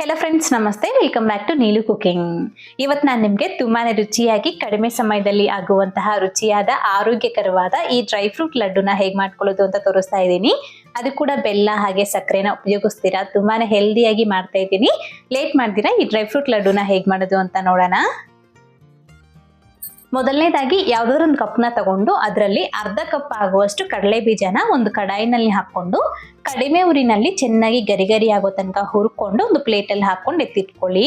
Hello friends ನಮಸ್ತೆ. Welcome back to Neelu cooking ಇವತ್ತು ನಾನು ನಿಮಗೆ ತುಂಬಾನೇ ರುಚಿಯಾಗಿ, ಕಡಿಮೆ ಸಮಯದಲ್ಲಿ ಆಗುವಂತಹ ರುಚಿಯಾದ, ಆರೋಗ್ಯಕರವಾದ ಈ ಡ್ರೈ ಫ್ರೂಟ್ ಲಡ್ಡುನ ಹೇಗೆ ಮಾಡ್ಕೊಳ್ಳೋದು ಅಂತ ತೋರಿಸ್ತಾ ಇದ್ದೀನಿ. ಅದು ಕೂಡ ಬೆಲ್ಲ ಹಾಗೆ ಸಕ್ಕರೆನ ಉಪಯೋಗಿಸ್ತೀರಾ? ತುಂಬಾನೇ ಹೆಲ್ದಿಯಾಗಿ ಮಾಡ್ತಾ ಇದ್ದೀನಿ. ಲೇಟ್ ಮಾಡ್ತೀರಾ ಈ ಡ್ರೈ ಫ್ರೂಟ್ ಲಡ್ಡುನ ಹೇಗೆ ಮಾಡೋದು ಅಂತ ನೋಡೋಣ. ಮೊದಲನೇದಾಗಿ ಯಾವ್ದಾದ್ರು ಒಂದು ಕಪ್ನ ತಗೊಂಡು ಅದರಲ್ಲಿ ಅರ್ಧ ಕಪ್ ಆಗುವಷ್ಟು ಕಡಲೆ ಬೀಜನ ಒಂದು ಕಡಾಯಿನಲ್ಲಿ ಹಾಕೊಂಡು ಕಡಿಮೆ ಉರಿನಲ್ಲಿ ಚೆನ್ನಾಗಿ ಗರಿ ಗರಿ ಆಗೋ ತನಕ ಹುರ್ಕೊಂಡು ಒಂದು ಪ್ಲೇಟಲ್ಲಿ ಹಾಕೊಂಡು ಎತ್ತಿಟ್ಕೊಳ್ಳಿ.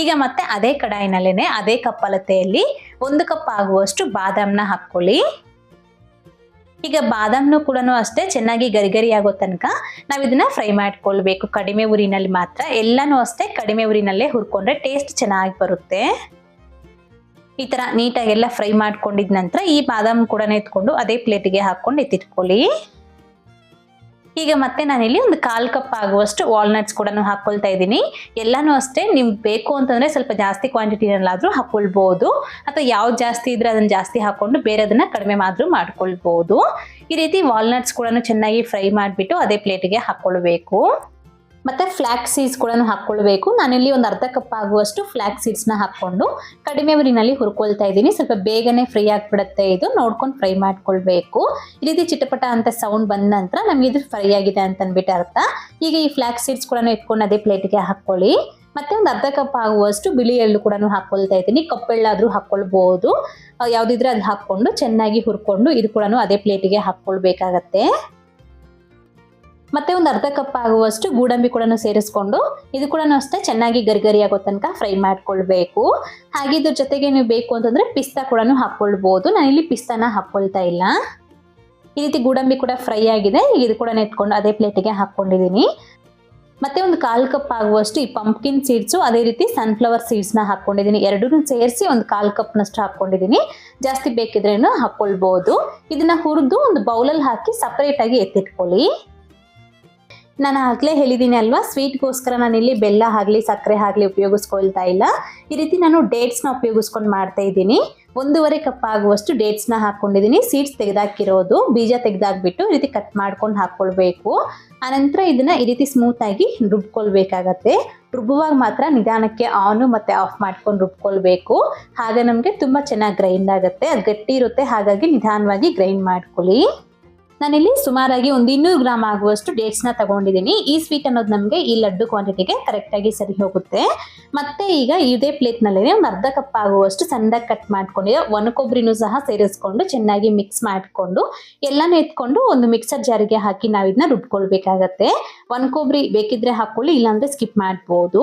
ಈಗ ಮತ್ತೆ ಅದೇ ಕಡಾಯಿನಲ್ಲೇನೆ ಅದೇ ಕಪ್ ಅಳತೆಯಲ್ಲಿ ಒಂದು ಕಪ್ ಆಗುವಷ್ಟು ಬಾದಾಮ್ನ ಹಾಕ್ಕೊಳ್ಳಿ. ಈಗ ಬಾದಾಮ್ನು ಕೂಡ ಅಷ್ಟೇ ಚೆನ್ನಾಗಿ ಗರಿ ಗರಿ ಆಗೋ ತನಕ ನಾವು ಇದನ್ನ ಫ್ರೈ ಮಾಡ್ಕೊಳ್ಬೇಕು. ಕಡಿಮೆ ಉರಿನಲ್ಲಿ ಮಾತ್ರ ಎಲ್ಲನೂ ಅಷ್ಟೇ ಕಡಿಮೆ ಉರಿನಲ್ಲೇ ಹುರ್ಕೊಂಡ್ರೆ ಟೇಸ್ಟ್ ಚೆನ್ನಾಗಿ ಬರುತ್ತೆ. ಈ ತರ ನೀಟಾಗಿ ಎಲ್ಲ ಫ್ರೈ ಮಾಡ್ಕೊಂಡಿದ ನಂತರ ಈ ಬಾದಾಮ್ ಕೂಡ ಎತ್ಕೊಂಡು ಅದೇ ಪ್ಲೇಟಿಗೆ ಹಾಕೊಂಡು ಎತ್ತಿಟ್ಕೊಳ್ಳಿ. ಈಗ ಮತ್ತೆ ನಾನಿಲ್ಲಿ ಒಂದು ಕಾಲ್ ಕಪ್ ಆಗುವಷ್ಟು ವಾಲ್ನಟ್ಸ್ ಕೂಡ ಹಾಕೊಳ್ತಾ ಇದ್ದೀನಿ. ಎಲ್ಲಾನು ಅಷ್ಟೇ ನಿಮ್ಗೆ ಬೇಕು ಅಂತಂದ್ರೆ ಸ್ವಲ್ಪ ಜಾಸ್ತಿ ಕ್ವಾಂಟಿಟಿನಲ್ಲಾದ್ರೂ ಹಾಕೊಳ್ಬಹುದು ಅಥವಾ ಯಾವ್ದು ಜಾಸ್ತಿ ಇದ್ರೆ ಅದನ್ನ ಜಾಸ್ತಿ ಹಾಕೊಂಡು ಬೇರೆದನ್ನ ಕಡಿಮೆ ಆದರೂ ಮಾಡ್ಕೊಳ್ಬಹುದು ಈ ರೀತಿ ವಾಲ್ನಟ್ಸ್ ಕೂಡ ಚೆನ್ನಾಗಿ ಫ್ರೈ ಮಾಡಿಬಿಟ್ಟು ಅದೇ ಪ್ಲೇಟಿಗೆ ಹಾಕೊಳ್ಬೇಕು. ಮತ್ತೆ ಫ್ಲ್ಯಾಕ್ ಸೀಡ್ಸ್ ಕೂಡ ಹಾಕ್ಕೊಳ್ಬೇಕು. ನಾನಿಲ್ಲಿ ಒಂದು ಅರ್ಧ ಕಪ್ ಆಗುವಷ್ಟು ಫ್ಲ್ಯಾಕ್ ಸೀಡ್ಸ್ನ ಹಾಕ್ಕೊಂಡು ಕಡಿಮೆ ಉರಿನಲ್ಲಿ ಹುರ್ಕೊಳ್ತಾ ಇದ್ದೀನಿ. ಸ್ವಲ್ಪ ಬೇಗನೆ ಫ್ರೈ ಆಗಿಬಿಡುತ್ತೆ ಇದು. ನೋಡ್ಕೊಂಡು ಫ್ರೈ ಮಾಡ್ಕೊಳ್ಬೇಕು. ಈ ರೀತಿ ಚಿಟಪಟ ಅಂತ ಸೌಂಡ್ ಬಂದ ನಂತರ ನಮಗೆ ಇದು ಫ್ರೈ ಆಗಿದೆ ಅಂತ ಅಂದ್ಬಿಟ್ಟು ಅರ್ಥ. ಈಗ ಈ ಫ್ಲ್ಯಾಕ್ ಸೀಡ್ಸ್ ಕೂಡ ಎತ್ಕೊಂಡು ಅದೇ ಪ್ಲೇಟ್ಗೆ ಹಾಕ್ಕೊಳ್ಳಿ. ಮತ್ತೆ ಒಂದು ಅರ್ಧ ಕಪ್ ಆಗುವಷ್ಟು ಬಿಳಿ ಎಳ್ಳು ಕೂಡ ಹಾಕೊಳ್ತಾ ಇದ್ದೀನಿ. ಕಪ್ಪೆಳ್ಳಾದ್ರೂ ಹಾಕ್ಕೊಳ್ಬಹುದು ಯಾವ್ದಿದ್ರೆ ಅದು ಹಾಕ್ಕೊಂಡು ಚೆನ್ನಾಗಿ ಹುರ್ಕೊಂಡು ಇದು ಕೂಡ ಅದೇ ಪ್ಲೇಟಿಗೆ ಹಾಕ್ಕೊಳ್ಬೇಕಾಗತ್ತೆ. ಮತ್ತೆ ಒಂದು ಅರ್ಧ ಕಪ್ ಆಗುವಷ್ಟು ಗೋಡಂಬಿ ಕೂಡ ಸೇರಿಸ್ಕೊಂಡು ಇದು ಕೂಡ ಅಷ್ಟೇ ಚೆನ್ನಾಗಿ ಗರಿಗರಿ ಆಗೋ ತನಕ ಫ್ರೈ ಮಾಡ್ಕೊಳ್ಬೇಕು. ಹಾಗೆ ಇದ್ರ ಜೊತೆಗೆ ನೀವು ಬೇಕು ಅಂತಂದ್ರೆ ಪಿಸ್ತಾ ಕೂಡ ಹಾಕೊಳ್ಬಹುದು ನಾನಿಲ್ಲಿ ಪಿಸ್ತಾನ ಹಾಕೊಳ್ತಾ ಇಲ್ಲ. ಈ ರೀತಿ ಗೋಡಂಬಿ ಕೂಡ ಫ್ರೈ ಆಗಿದೆ. ಇದು ಕೂಡ ಎತ್ಕೊಂಡು ಅದೇ ಪ್ಲೇಟಿಗೆ ಹಾಕೊಂಡಿದ್ದೀನಿ. ಮತ್ತೆ ಒಂದು ಕಾಲು ಕಪ್ ಆಗುವಷ್ಟು ಈ ಪಂಪ್ಕಿನ್ ಸೀಡ್ಸು ಅದೇ ರೀತಿ ಸನ್ಫ್ಲವರ್ ಸೀಡ್ಸ್ನ ಹಾಕೊಂಡಿದ್ದೀನಿ. ಎರಡೂ ಸೇರಿಸಿ ಒಂದು ಕಾಲು ಕಪ್ನಷ್ಟು ಹಾಕೊಂಡಿದ್ದೀನಿ. ಜಾಸ್ತಿ ಬೇಕಿದ್ರೇನು ಹಾಕೊಳ್ಬಹುದು ಇದನ್ನ ಹುರಿದು ಒಂದು ಬೌಲಲ್ಲಿ ಹಾಕಿ ಸಪ್ರೇಟಾಗಿ ಎತ್ತಿಟ್ಕೊಳ್ಳಿ. ನಾನು ಆಗಲೇ ಹೇಳಿದ್ದೀನಿ ಅಲ್ವಾ? ಸ್ವೀಟ್ಗೋಸ್ಕರ ನಾನು ಇಲ್ಲಿ ಬೆಲ್ಲ ಆಗಲಿ, ಸಕ್ಕರೆ ಆಗಲಿ ಉಪಯೋಗಿಸ್ಕೊಳ್ತಾ ಇಲ್ಲ. ಈ ರೀತಿ ನಾನು ಡೇಟ್ಸ್ನ ಉಪಯೋಗಿಸ್ಕೊಂಡು ಮಾಡ್ತಾ ಇದ್ದೀನಿ. ಒಂದೂವರೆ ಕಪ್ ಆಗುವಷ್ಟು ಡೇಟ್ಸ್ನ ಹಾಕ್ಕೊಂಡಿದ್ದೀನಿ ಸೀಡ್ಸ್ ತೆಗೆದಾಕಿರೋದು, ಬೀಜ ತೆಗೆದಾಕ್ಬಿಟ್ಟು ಈ ರೀತಿ ಕಟ್ ಮಾಡ್ಕೊಂಡು ಹಾಕ್ಕೊಳ್ಬೇಕು ಆನಂತರ ಇದನ್ನು ಈ ರೀತಿ ಸ್ಮೂತಾಗಿ ರುಬ್ಕೊಳ್ಬೇಕಾಗತ್ತೆ. ರುಬ್ಬುವಾಗ ಮಾತ್ರ ನಿಧಾನಕ್ಕೆ ಆನು ಮತ್ತು ಆಫ್ ಮಾಡ್ಕೊಂಡು ರುಬ್ಕೊಳ್ಬೇಕು. ಹಾಗೆ ನಮಗೆ ತುಂಬ ಚೆನ್ನಾಗಿ ಗ್ರೈಂಡ್ ಆಗುತ್ತೆ. ಅದು ಗಟ್ಟಿ ಇರುತ್ತೆ. ಹಾಗಾಗಿ ನಿಧಾನವಾಗಿ ಗ್ರೈಂಡ್ ಮಾಡ್ಕೊಳ್ಳಿ. ನಾನಿಲ್ಲಿ ಸುಮಾರಾಗಿ ಒಂದು ಇನ್ನೂರು ಗ್ರಾಮ್ ಆಗುವಷ್ಟು ಡೇಟ್ಸ್ನ ತಗೊಂಡಿದ್ದೀನಿ. ಈ ಸ್ವೀಟ್ ಅನ್ನೋದು ನಮಗೆ ಈ ಲಡ್ಡು ಕ್ವಾಂಟಿಟಿಗೆ ಕರೆಕ್ಟಾಗಿ ಸರಿ ಹೋಗುತ್ತೆ. ಮತ್ತೆ ಈಗ ಇದೇ ಪ್ಲೇಟ್ನಲ್ಲೇ ಒಂದು ಅರ್ಧ ಕಪ್ ಆಗುವಷ್ಟು ಸಣ್ಣದಾಗಿ ಕಟ್ ಮಾಡ್ಕೊಂಡಿರೋ ಒಣ ಕೊಬ್ಬರಿನೂ ಸಹ ಸೇರಿಸ್ಕೊಂಡು ಚೆನ್ನಾಗಿ ಮಿಕ್ಸ್ ಮಾಡಿಕೊಂಡು ಎಲ್ಲನೂ ಎತ್ಕೊಂಡು ಒಂದು ಮಿಕ್ಸರ್ ಜಾರಿಗೆ ಹಾಕಿ ನಾವು ಇದನ್ನ ರುಬ್ಕೊಳ್ಬೇಕಾಗತ್ತೆ. ಒಣ ಕೊಬ್ಬರಿ ಬೇಕಿದ್ರೆ ಹಾಕೊಳ್ಳಿ ಇಲ್ಲಾಂದರೆ ಸ್ಕಿಪ್ ಮಾಡ್ಬೋದು.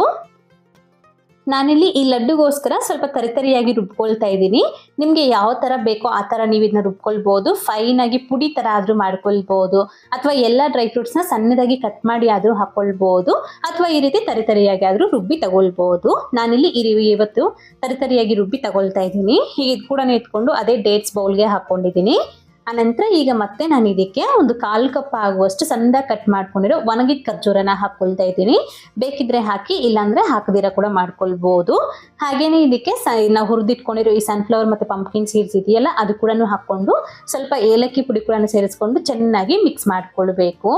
ನಾನಿಲ್ಲಿ ಈ ಲಡ್ಡುಗೋಸ್ಕರ ಸ್ವಲ್ಪ ತರಿತರಿಯಾಗಿ ರುಬ್ಕೊಳ್ತಾ ಇದ್ದೀನಿ. ನಿಮಗೆ ಯಾವ ಥರ ಬೇಕೋ ಆ ಥರ ನೀವು ಇದನ್ನ ರುಬ್ಕೊಳ್ಬೋದು. ಫೈನ್ ಆಗಿ ಪುಡಿ ಥರ ಆದರೂ ಮಾಡ್ಕೊಳ್ಬೋದು. ಅಥವಾ ಎಲ್ಲ ಡ್ರೈ ಫ್ರೂಟ್ಸ್ನ ಸಣ್ಣದಾಗಿ ಕಟ್ ಮಾಡಿ ಆದರೂ ಹಾಕ್ಕೊಳ್ಬೋದು ಅಥವಾ ಈ ರೀತಿ ತರಿತರಿಯಾಗಿ ಆದರೂ ರುಬ್ಬಿ ತಗೊಳ್ಬೋದು. ನಾನಿಲ್ಲಿ ಈ ಇವತ್ತು ತರಿತರಿಯಾಗಿ ರುಬ್ಬಿ ತಗೊಳ್ತಾ ಇದ್ದೀನಿ. ಹೀಗೆ ಇದು ಕೂಡ ಇಟ್ಕೊಂಡು ಅದೇ ಡೇಟ್ಸ್ ಬೌಲ್ಗೆ ಹಾಕ್ಕೊಂಡಿದ್ದೀನಿ ಆನಂತರ ಈಗ ಮತ್ತೆ ನಾನು ಇದಕ್ಕೆ ಒಂದು ಕಾಲು ಕಪ್ ಆಗುವಷ್ಟು ಸಂದ ಕಟ್ ಮಾಡ್ಕೊಂಡಿರೋ ಒಣಗಿದ ಖರ್ಜೂರನ ಹಾಕ್ಕೊಳ್ತಾ ಇದ್ದೀನಿ. ಬೇಕಿದ್ರೆ ಹಾಕಿ, ಇಲ್ಲಾಂದ್ರೆ ಹಾಕದಿರ ಕೂಡ ಮಾಡ್ಕೊಳ್ಬೋದು. ಹಾಗೇನೆ ಇದಕ್ಕೆ ಸ, ನಾವು ಹುರಿದಿಟ್ಕೊಂಡಿರೋ ಈ ಸನ್ಫ್ಲವರ್ ಮತ್ತು ಪಂಪ್ಕಿನ್ ಸೀಡ್ಸ್ ಇದೆಯಲ್ಲ, ಅದು ಕೂಡ ಹಾಕ್ಕೊಂಡು ಸ್ವಲ್ಪ ಏಲಕ್ಕಿ ಪುಡಿ ಕೂಡ ಸೇರಿಸ್ಕೊಂಡು ಚೆನ್ನಾಗಿ ಮಿಕ್ಸ್ ಮಾಡ್ಕೊಳ್ಬೇಕು.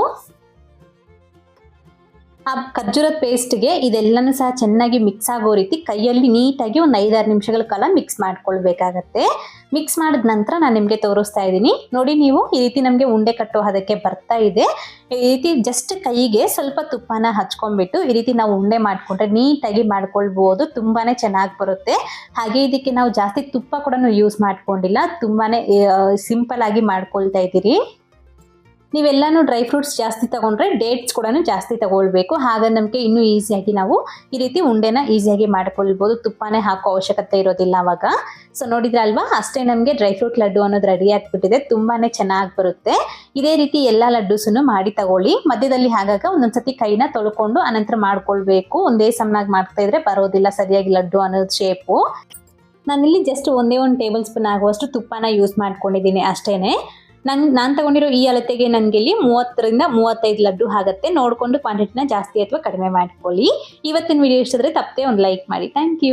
ಆ ಖರ್ಜೂರದ ಪೇಸ್ಟ್ಗೆ ಇದೆಲ್ಲನೂ ಸಹ ಚೆನ್ನಾಗಿ ಮಿಕ್ಸ್ ಆಗೋ ರೀತಿ ಕೈಯಲ್ಲಿ ನೀಟಾಗಿ ಒಂದು ಐದಾರು ನಿಮಿಷಗಳ ಕಾಲ ಮಿಕ್ಸ್ ಮಾಡ್ಕೊಳ್ಬೇಕಾಗತ್ತೆ. ಮಿಕ್ಸ್ ಮಾಡಿದ ನಂತರ ನಾನು ನಿಮಗೆ ತೋರಿಸ್ತಾ ಇದ್ದೀನಿ. ನೋಡಿ ನೀವು, ಈ ರೀತಿ ನಮಗೆ ಉಂಡೆ ಕಟ್ಟೋ ಅದಕ್ಕೆ ಬರ್ತಾ ಇದೆ. ಈ ರೀತಿ ಜಸ್ಟ್ ಕೈಗೆ ಸ್ವಲ್ಪ ತುಪ್ಪನ ಹಚ್ಕೊಂಡ್ಬಿಟ್ಟು ಈ ರೀತಿ ನಾವು ಉಂಡೆ ಮಾಡಿಕೊಂಡ್ರೆ ನೀಟಾಗಿ ಮಾಡ್ಕೊಳ್ಬೋದು ತುಂಬಾ ಚೆನ್ನಾಗಿ ಬರುತ್ತೆ. ಹಾಗೆ ಇದಕ್ಕೆ ನಾವು ಜಾಸ್ತಿ ತುಪ್ಪ ಕೂಡ ಯೂಸ್ ಮಾಡ್ಕೊಂಡಿಲ್ಲ ತುಂಬಾ ಸಿಂಪಲ್ ಆಗಿ ಮಾಡ್ಕೊಳ್ತಾ ಇದ್ದೀರಿ. ನೀವೆಲ್ಲಾನು ಡ್ರೈ ಫ್ರೂಟ್ಸ್ ಜಾಸ್ತಿ ತಗೊಂಡ್ರೆ ಡೇಟ್ಸ್ ಕೂಡ ಜಾಸ್ತಿ ತಗೊಳ್ಬೇಕು. ಹಾಗೆ ನಮಗೆ ಇನ್ನೂ ಈಸಿಯಾಗಿ ನಾವು ಈ ರೀತಿ ಉಂಡೆನ ಈಸಿಯಾಗಿ ಮಾಡ್ಕೊಳ್ಬೋದು. ತುಪ್ಪನೇ ಹಾಕೋ ಅವಶ್ಯಕತೆ ಇರೋದಿಲ್ಲ ಅವಾಗ. ಸೊ ನೋಡಿದ್ರೆ ಅಲ್ವಾ? ಅಷ್ಟೇ ನಮಗೆ ಡ್ರೈ ಫ್ರೂಟ್ ಲಡ್ಡು ಅನ್ನೋದು ರೆಡಿ ಆಗಿಬಿಟ್ಟಿದೆ. ತುಂಬಾ ಚೆನ್ನಾಗಿ ಬರುತ್ತೆ. ಇದೇ ರೀತಿ ಎಲ್ಲ ಲಡ್ಡುಸನ್ನು ಮಾಡಿ ತಗೊಳ್ಳಿ. ಮಧ್ಯದಲ್ಲಿ ಹಾಗಾಗ ಒಂದೊಂದ್ಸತಿ ಕೈನ ತೊಳ್ಕೊಂಡು ಅನಂತರ ಮಾಡ್ಕೊಳ್ಬೇಕು. ಒಂದೇ ಸಮನಾಗಿ ಮಾಡ್ತಾ ಇದ್ರೆ ಬರೋದಿಲ್ಲ ಸರಿಯಾಗಿ ಲಡ್ಡು ಅನ್ನೋದು ಶೇಪು ನಾನಿಲ್ಲಿ ಜಸ್ಟ್ ಒಂದೇ ಒಂದು ಟೇಬಲ್ ಸ್ಪೂನ್ ಆಗುವಷ್ಟು ತುಪ್ಪನ ಯೂಸ್ ಮಾಡ್ಕೊಂಡಿದ್ದೀನಿ ಅಷ್ಟೇನೆ. ನನ್, ನಾನು ತಗೊಂಡಿರೋ ಈ ಅಳತೆಗೆ ನನಗೆ ಇಲ್ಲಿ ಮೂವತ್ತರಿಂದ ಮೂವತ್ತೈದು ಲಡ್ಡು ಆಗುತ್ತೆ. ನೋಡಿಕೊಂಡು ಕ್ವಾಂಟಿಟಿನ ಜಾಸ್ತಿ ಅಥವಾ ಕಡಿಮೆ ಮಾಡ್ಕೊಳ್ಳಿ. ಇವತ್ತಿನ ವಿಡಿಯೋ ಇಷ್ಟಾದರೆ ತಪ್ಪದೆ ಒಂದು ಲೈಕ್ ಮಾಡಿ. Thank you